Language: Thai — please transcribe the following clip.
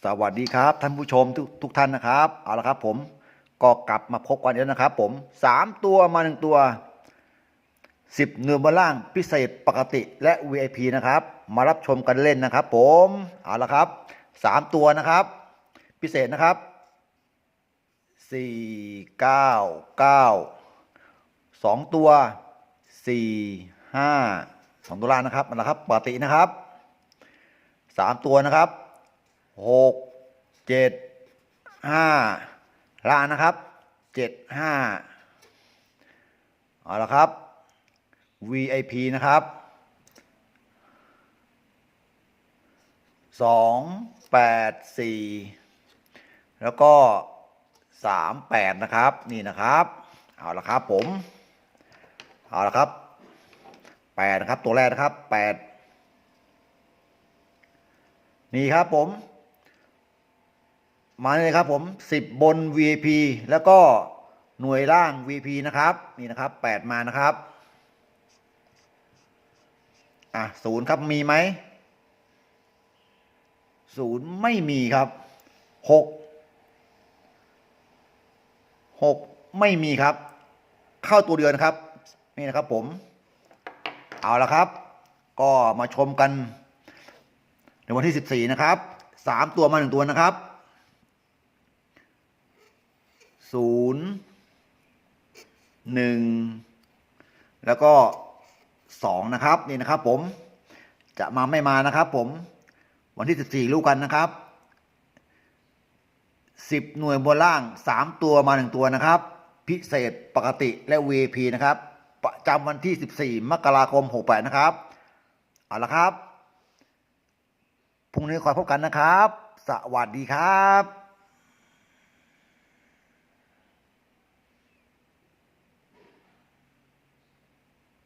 สวัสดีครับท่านผู้ชมทุกทุกท่านนะครับเอาละครับผมก็กลับมาพบกันแล้วนะครับผมสามตัวมาหนึ่งตัวสิบเนื้อบนล่างพิเศษปกติและ VIP นะครับ มารับชมกันเล่นนะครับ ผมเอาละครับสามตัวนะครับ พิเศษนะครับสี่เก้าเก้าสองตัวสี่ห้าสองตัวล่างนะครับเอาละครับปกตินะครับสามตัวนะครับ หกเจ็ดห้าล่างนะครับเจ็ดห้าเอาละครับ VIP นะครับสองแปดสี่แล้วก็สามแปดนะครับนี่นะครับเอาละครับผมเอาละครับแปดนะครับตัวแรกนะครับแปดนี่ครับผม มาเลยครับผมสิบบน VIP แล้วก็หน่วยล่าง VIP นะครับนี่นะครับแปดมานะครับอะศูนย์ครับมีไหมศูนย์ไม่มีครับหกหกไม่มีครับ เข้าตัวเดือนครับ นี่นะครับผม เอาละครับ ก็มาชมกัน ในวันที่สิบสี่นะครับสามตัวมาหนึ่งตัวนะครับ ศูนย์หนึ่งแล้วก็สองนะครับนี่นะครับ ผมจะมาไม่มานะครับ ผมวันที่สิบสี่รู้กันนะครับสิบหน่วยบนล่างสามตัวมาหนึ่งตัวนะครับ พิเศษปกติและ VP นะครับ ประจำวันที่สิบสี่มกราคมหกแปดนะครับเอาละครับพรุ่งนี้คอยพบกันนะครับ สวัสดีครับ